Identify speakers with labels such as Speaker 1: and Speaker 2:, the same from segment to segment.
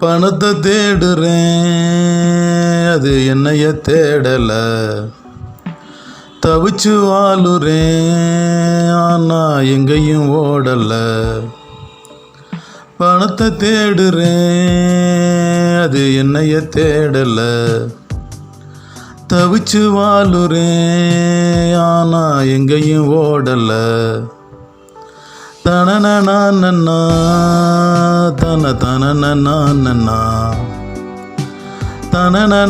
Speaker 1: பணத்தை தேடுறேன். அது என்னைய தேடலை. தவிச்சு வாழுறேன் ஆனா எங்கேயும் ஓடலை. பணத்தை தேடுறேன். அது என்னைய தேடலை. தவிச்சு வாழுறேன் ஆனா எங்கேயும் ஓடலை. தனனா தன தனனா தனனா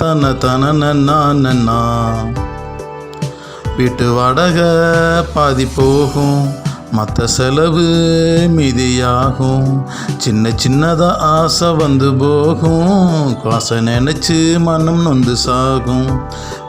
Speaker 1: தன தனனா வீட்டு வாடகை பாதி போகும். மற்ற செலவு மீதியாகும். சின்ன சின்னதாக ஆசை வந்து போகும். காசை நினச்சி மனம் நொந்து சாகும்.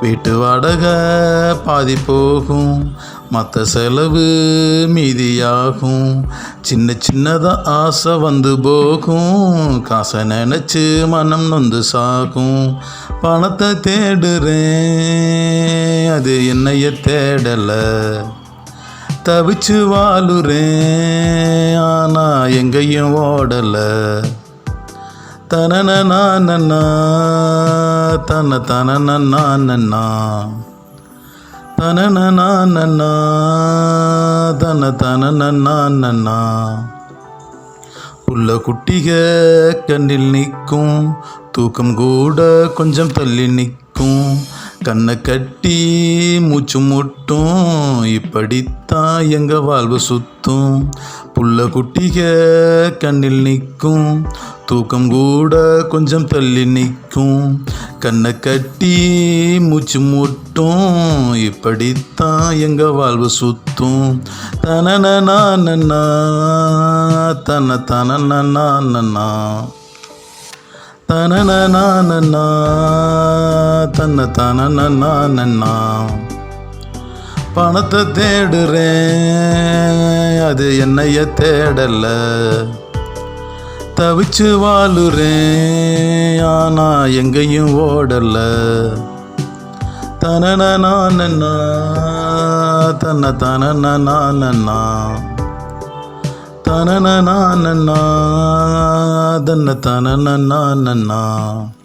Speaker 1: வீட்டு வாடகை பாதி போகும். மற்ற செலவு மீதியாகும். சின்ன சின்னதாக ஆசை வந்து போகும். காசை நினச்சி மனம் நொந்து சாகும். பணத்தை தேடுறேன். அது என்னைய தேடலை. தவிச்சு வாழுறேன் ஆனா எங்கேயும் ஓடல. தனன தன தனன தனனா தன தனனா உள்ள குட்டிக கண்ணில் நிற்கும் தூக்கம் கூட கொஞ்சம் தள்ளி நிற்கும். கண்ணை கட்டி மூச்சு முட்டும். இப்படித்தான் எங்க வாழ்வு சுத்தும்? புள்ள குட்டிக கண்ணில் நிற்கும். தூக்கம் கூட கொஞ்சம் தள்ளி நிற்கும். கண்ணை கட்டி மூச்சு முட்டும். இப்படித்தான் எங்க வாழ்வு சுத்தும்? தனனா தன தனனா தனனா தன்ன தனனா பணத்தை தேடுறேன் அது என்னைய தேடல. தவிச்சு வாழுறேன் ஆனா எங்கேயும் ஓடல. தனனா தன்ன தனனா தனனா தன்ன தனனா